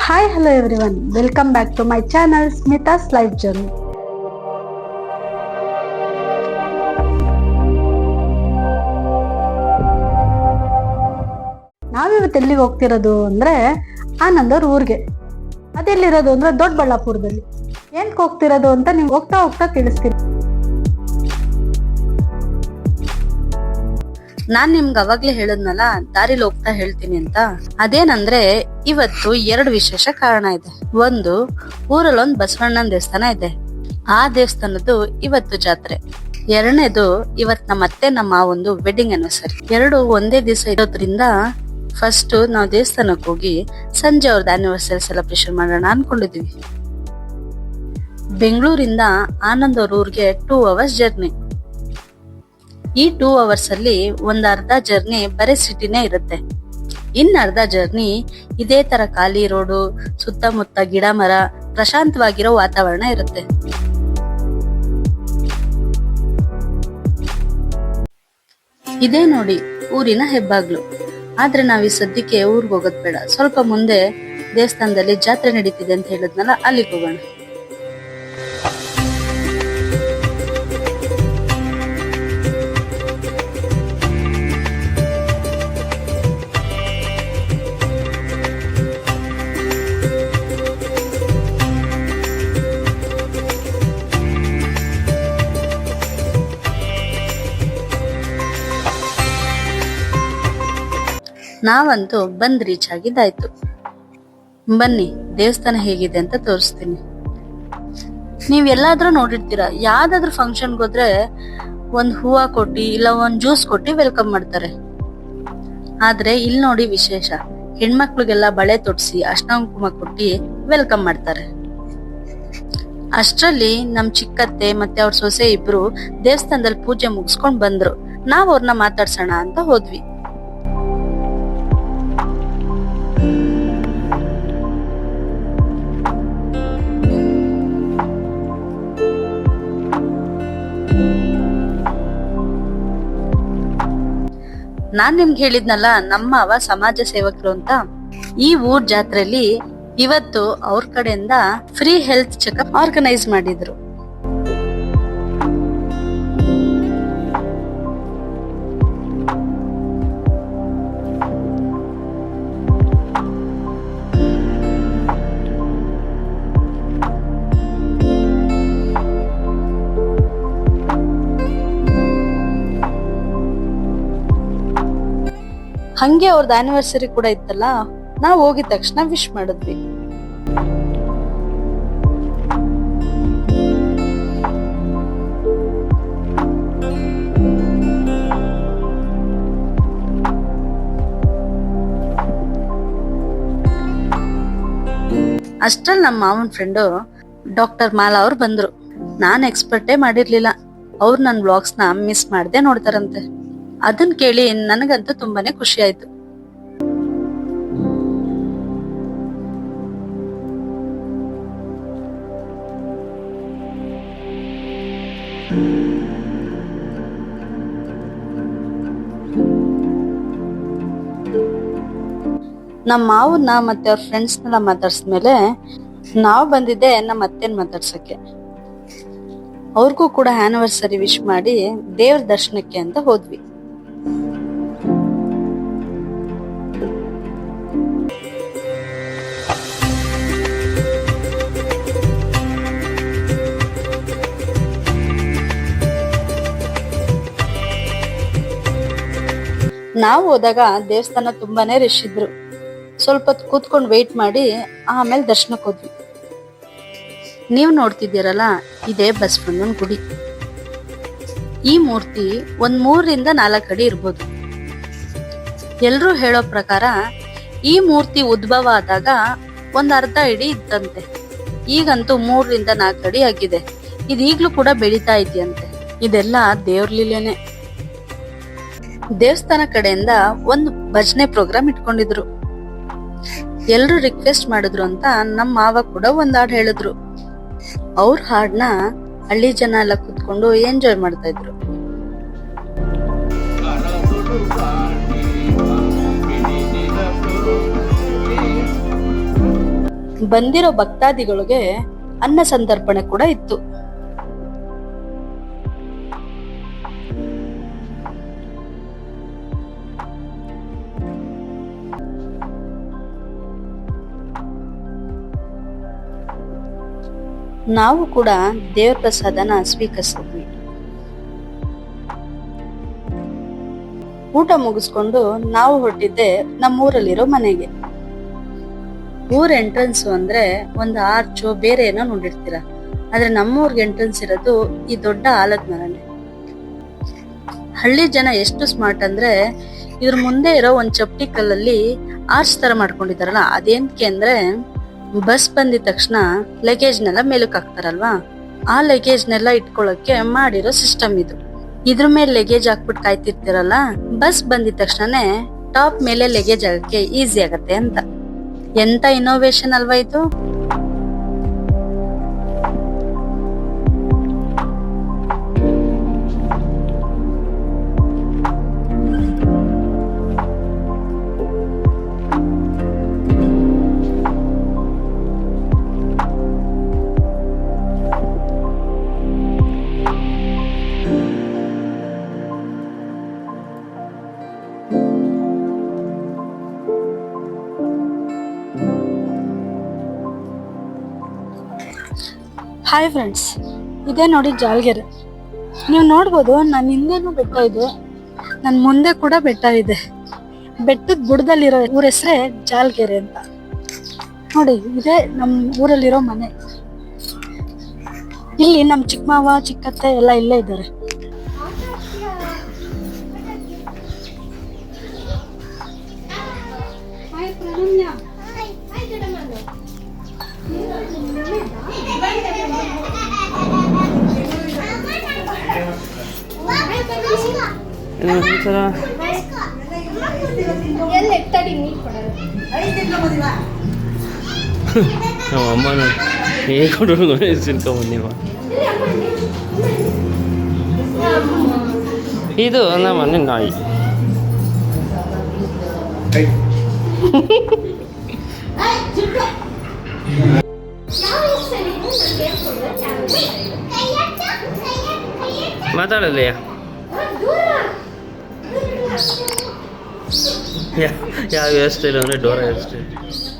Hi hello everyone welcome back to my channel Smitha's life journey ನಾವಿವತ್ತು ಎಲ್ಲಿಗೆ ಹೋಗ್ತಿರೋದು ಅಂದ್ರೆ ಆನಂದ್ ಅವ್ರ ಊರಿಗೆ. ಅದೆಲ್ಲಿರೋದು ಅಂದ್ರೆ ದೊಡ್ಡಬಳ್ಳಾಪುರದಲ್ಲಿ. ಏನ್ಕ್ ಹೋಗ್ತಿರೋದು ಅಂತ ನೀವು ಹೋಗ್ತಾ ಹೋಗ್ತಾ ತಿಳಿಸ್ತೀನಿ. ನಾನ್ ನಿಮ್ಗೆ ಅವಾಗ್ಲೇ ಹೇಳದ್ನಲ್ಲ, ದಾರಿಲಿ ಹೋಗ್ತಾ ಹೇಳ್ತೀನಿ ಅಂತ. ಅದೇನಂದ್ರೆ, ಇವತ್ತು ಎರಡು ವಿಶೇಷ ಕಾರಣ ಇದೆ. ಒಂದು, ಊರಲ್ಲೊಂದ್ ಬಸವಣ್ಣನ ದೇವಸ್ಥಾನ ಇದೆ. ಆ ದೇವಸ್ಥಾನದ್ದು ಇವತ್ತು ಜಾತ್ರೆ. ಎರಡನೇದು, ಇವತ್ ನಮ್ಮ ಅತ್ತೆ, ನಮ್ಮ ಒಂದು ವೆಡ್ಡಿಂಗ್ ಅನಿವರ್ಸರಿ ಎರಡು ಒಂದೇ ದಿವಸ ಇರೋದ್ರಿಂದ ಫಸ್ಟ್ ನಾವು ದೇವಸ್ಥಾನಕ್ಕೆ ಹೋಗಿ ಸಂಜೆ ಅವ್ರದ್ದು ಆನಿವರ್ಸರಿ ಸೆಲೆಬ್ರೇಷನ್ ಮಾಡೋಣ ಅನ್ಕೊಂಡಿದ್ವಿ. ಬೆಂಗಳೂರಿಂದ ಆನಂದ್ ಅವ್ರ ಊರಿಗೆ ಟೂ ಅವರ್ಸ್ ಜರ್ನಿ ಈ ಟೂ ಅವರ್ಸ್ ಅಲ್ಲಿ ಒಂದ್ ಅರ್ಧ ಜರ್ನಿ ಬರೀ ಸಿಟಿನೇ ಇರುತ್ತೆ. ಇನ್ ಅರ್ಧ ಜರ್ನಿ ಇದೇ ತರ ಖಾಲಿ ರೋಡು ಸುತ್ತಮುತ್ತ ಗಿಡ ಮರ, ಪ್ರಶಾಂತವಾಗಿರೋ ವಾತಾವರಣ ಇರುತ್ತೆ. ಇದೇ ನೋಡಿ ಊರಿನ ಹೆಬ್ಬಾಗ್ಲು. ಆದ್ರೆ ನಾವ್ ಈ ಸದ್ಯಕ್ಕೆ ಊರ್ಗ್ ಹೋಗೋದ್ ಬೇಡ. ಸ್ವಲ್ಪ ಮುಂದೆ ದೇವಸ್ಥಾನದಲ್ಲಿ ಜಾತ್ರೆ ನಡೀತಿದೆ ಅಂತ ಹೇಳಿದ್ನಲ್ಲ, ಅಲ್ಲಿಗೆ ಹೋಗೋಣ. ನಾವಂತೂ ಬಂದ್ ರೀಚ್ ಆಗಿದ್ದಾಯ್ತು. ಬನ್ನಿ, ದೇವಸ್ಥಾನ ಹೇಗಿದೆ ಅಂತ ತೋರಿಸ್ತೀನಿ. ನೀವ್ ಎಲ್ಲಾದ್ರೂ ನೋಡಿರ್ತೀರಾ, ಯಾವ್ದಾದ್ರು ಫಂಕ್ಷನ್ ಹೋದ್ರೆ ಒಂದ್ ಹೂವ ಕೊಟ್ಟಿ, ಇಲ್ಲ ಒಂದ್ ಜ್ಯೂಸ್ ಕೊಟ್ಟಿ ವೆಲ್ಕಮ್ ಮಾಡ್ತಾರೆ. ಆದ್ರೆ ಇಲ್ಲಿ ನೋಡಿ ವಿಶೇಷ, ಹೆಣ್ಮಕ್ಳಿಗೆಲ್ಲ ಬಳೆ ತೊಡ್ಸಿ ಅಷ್ಟಂಕುಮ ಕೊಟ್ಟಿ ವೆಲ್ಕಮ್ ಮಾಡ್ತಾರೆ. ಅಷ್ಟರಲ್ಲಿ ನಮ್ ಚಿಕ್ಕತ್ತೆ ಮತ್ತೆ ಅವ್ರ ಸೊಸೆ ಇಬ್ರು ದೇವಸ್ಥಾನದಲ್ಲಿ ಪೂಜೆ ಮುಗಿಸ್ಕೊಂಡ್ ಬಂದ್ರು. ನಾವ್ ಅವ್ರನ್ನ ಮಾತಾಡ್ಸೋಣ ಅಂತ ಹೋದ್ವಿ. ನಾನ್ ನಿಮ್ಗೆ ಹೇಳಿದ್ನಲ್ಲ, ನಮ್ಮ ಅವ ಸಮಾಜ ಸೇವಕರು ಅಂತ. ಈ ಊರ್ ಜಾತ್ರೆಯಲ್ಲಿ ಇವತ್ತು ಅವ್ರ ಕಡೆಯಿಂದ ಫ್ರೀ ಹೆಲ್ತ್ ಚೆಕಪ್ ಆರ್ಗನೈಸ್ ಮಾಡಿದ್ರು. ಹಂಗೆ ಅವ್ರದ್ದು ಆನಿವರ್ಸರಿ ಕೂಡ ಇತ್ತಲ್ಲ, ನಾವು ಹೋಗಿದ ತಕ್ಷಣ ವಿಶ್ ಮಾಡಿದ್ವಿ. ಅಷ್ಟ್ರಲ್ಲಿ ನಮ್ಮ ಮಾವನ್ ಫ್ರೆಂಡು ಡಾಕ್ಟರ್ ಮಾಲಾ ಅವ್ರು ಬಂದ್ರು. ನಾನು ಎಕ್ಸ್ಪರ್ಟೇ ಮಾಡಿರ್ಲಿಲ್ಲ. ಅವ್ರು ನನ್ನ ನ ಮಿಸ್ ಮಾಡ್ದೆ ನೋಡ್ತಾರಂತೆ. ಅದನ್ ಕೇಳಿ ನನಗಂತೂ ತುಂಬಾನೇ ಖುಷಿ ಆಯ್ತು. ನಮ್ಮ ಮಾವನ್ನ ಮತ್ತೆ ಅವ್ರ ಫ್ರೆಂಡ್ಸ್ನೆಲ್ಲ ಮಾತಾಡ್ಸ್ಮೇಲೆ ನಾವು ಬಂದಿದ್ದೆ ನಮ್ಮ ಅತ್ತೆನ್ ಮಾತಾಡ್ಸಕ್ಕೆ. ಅವ್ರಿಗೂ ಕೂಡ ಆನಿವರ್ಸರಿ ವಿಶ್ ಮಾಡಿ ದೇವ್ರ ದರ್ಶನಕ್ಕೆ ಅಂತ ಹೋದ್ವಿ. ನಾವು ಹೋದಾಗ ದೇವಸ್ಥಾನ ತುಂಬಾನೇ ರಶ್ ಇದ್ರು. ಸ್ವಲ್ಪ ಹೊತ್ತು ಕೂತ್ಕೊಂಡು ವೆಯ್ಟ್ ಮಾಡಿ ಆಮೇಲೆ ದರ್ಶನಕ್ಕೆ ಹೋದ್ವಿ. ನೀವು ನೋಡ್ತಿದ್ದೀರಲ್ಲ, ಇದೇ ಬಸವಣ್ಣನ ಗುಡಿ. ಈ ಮೂರ್ತಿ ಒಂದ್ ಮೂರರಿಂದ ನಾಲ್ಕು ಅಡಿ ಇರ್ಬೋದು. ಎಲ್ಲರೂ ಹೇಳೋ ಪ್ರಕಾರ ಈ ಮೂರ್ತಿ ಉದ್ಭವ ಆದಾಗ ಒಂದ್ ಅರ್ಧ ಅಡಿ ಇತ್ತಂತೆ ಈಗಂತೂ ಮೂರರಿಂದ ನಾಲ್ಕು ಅಡಿ ಆಗಿದೆ. ಇದೀಗ್ಲೂ ಕೂಡ ಬೆಳೀತಾ ಇದೆಯಂತೆ. ಇದೆಲ್ಲ ದೇವ್ರ ಲೀಲೆನೆ. ದೇವಸ್ಥಾನ ಕಡೆಯಿಂದ ಒಂದು ಭಜನೆ ಪ್ರೋಗ್ರಾಮ್ ಇಟ್ಕೊಂಡಿದ್ರು. ಎಲ್ರು ರಿಕ್ವೆಸ್ಟ್ ಮಾಡಿದ್ರು ಅಂತ ನಮ್ಮ ಮಾವ ಕೂಡ ಒಂದ್ ಹಾಡು ಹೇಳಿದ್ರು. ಅವ್ರ ಹಾಡ್ನ ಹಳ್ಳಿ ಜನ ಎಲ್ಲ ಕುತ್ಕೊಂಡು ಎಂಜಾಯ್ ಮಾಡ್ತಾ ಇದ್ರು. ಬಂದಿರೋ ಭಕ್ತಾದಿಗಳಿಗೆ ಅನ್ನ ಸಂತರ್ಪಣೆ ಕೂಡ ಇತ್ತು. ನಾವು ಕೂಡ ದೇವ್ರ ಪ್ರಸಾದನ ಸ್ವೀಕರಿಸಿದ್ವಿ ಊಟ ಮುಗಿಸ್ಕೊಂಡು ನಾವು ಹೊರಟಿದ್ದೆ ನಮ್ಮೂರಲ್ಲಿರೋ ಮನೆಗೆ. ಊರ್ ಎಂಟ್ರೆನ್ಸ್ ಅಂದ್ರೆ ಒಂದು ಆರ್ಚು ಬೇರೆ ಏನೋ ನೋಡಿರ್ತೀರ. ಆದ್ರೆ ನಮ್ಮೂರ್ಗೆ ಎಂಟ್ರೆನ್ಸ್ ಇರೋದು ಈ ದೊಡ್ಡ ಆಲದ ಮರನೇ ಹಳ್ಳಿ ಜನ ಎಷ್ಟು ಸ್ಮಾರ್ಟ್ ಅಂದ್ರೆ ಇದ್ರ ಮುಂದೆ ಇರೋ ಒಂದ್ ಚಪ್ಟಿ ಕಲ್ಲಲ್ಲಿ ಆರ್ಚ್ ತರ ಮಾಡ್ಕೊಂಡಿದಾರಲ್ಲ ಅದೇನ್ಕೆ ಅಂದ್ರೆ ಬಸ್ ಬಂದಿದ ತಕ್ಷಣ ಲಗೇಜ್ನೆಲ್ಲ ಮೇಲಕ್ಕೆ ಹಾಕ್ತಾರಲ್ವಾ ಆ ಲಗೇಜ್ನೆಲ್ಲ ಇಟ್ಕೊಳಕ್ಕೆ ಮಾಡಿರೋ ಸಿಸ್ಟಮ್ ಇದು. ಇದ್ರ ಮೇಲೆ ಲಗೇಜ್ ಹಾಕ್ಬಿಟ್ಟು ಕಾಯ್ತಿರ್ತೀರಲ್ಲ, ಬಸ್ ಬಂದಿದ ತಕ್ಷಣನೇ ಟಾಪ್ ಮೇಲೆ ಲಗೇಜ್ ಆಗಕ್ಕೆ ಈಸಿ ಆಗತ್ತೆ ಅಂತ. ಎಂತ ಇನ್ನೋವೇಶನ್ ಅಲ್ವಾ ಇದು? ಹಾಯ್ ಫ್ರೆಂಡ್ಸ್ ಇದೇ ನೋಡಿ ಜಾಲ್ಗೆರೆ. ನೀವು ನೋಡ್ಬೋದು ನನ್ನ ಹಿಂದೆನೂ ಬೆಟ್ಟ ಇದೆ ನನ್ನ ಮುಂದೆ ಕೂಡ ಬೆಟ್ಟ ಇದೆ. ಬೆಟ್ಟದ ಬುಡದಲ್ಲಿರೋ ಊರ ಹೆಸರೇ ಜಾಲ್ಗೆರೆ ಅಂತ. ನೋಡಿ, ಇದೇ ನಮ್ಮ ಊರಲ್ಲಿರೋ ಮನೆ. ಇಲ್ಲಿ ನಮ್ಮ ಚಿಕ್ಕಮ್ಮವ ಮಾವ, ಚಿಕ್ಕತ್ತೆ ಎಲ್ಲ ಇಲ್ಲೇ ಇದ್ದಾರೆ. ಒಂಥರ ನಮ್ಮ ಅಮ್ಮನ ಹೇಗೆ ಕೊಡೋರು ತಿನ್ಕೊಂಬಂದಿವ ಇದು ನಮ್ಮ ಮನೆ ನಾಯಿ. ಮಾತಾಡಲಿಯ yeah, yeah, hairstyle only, Dora hairstyle.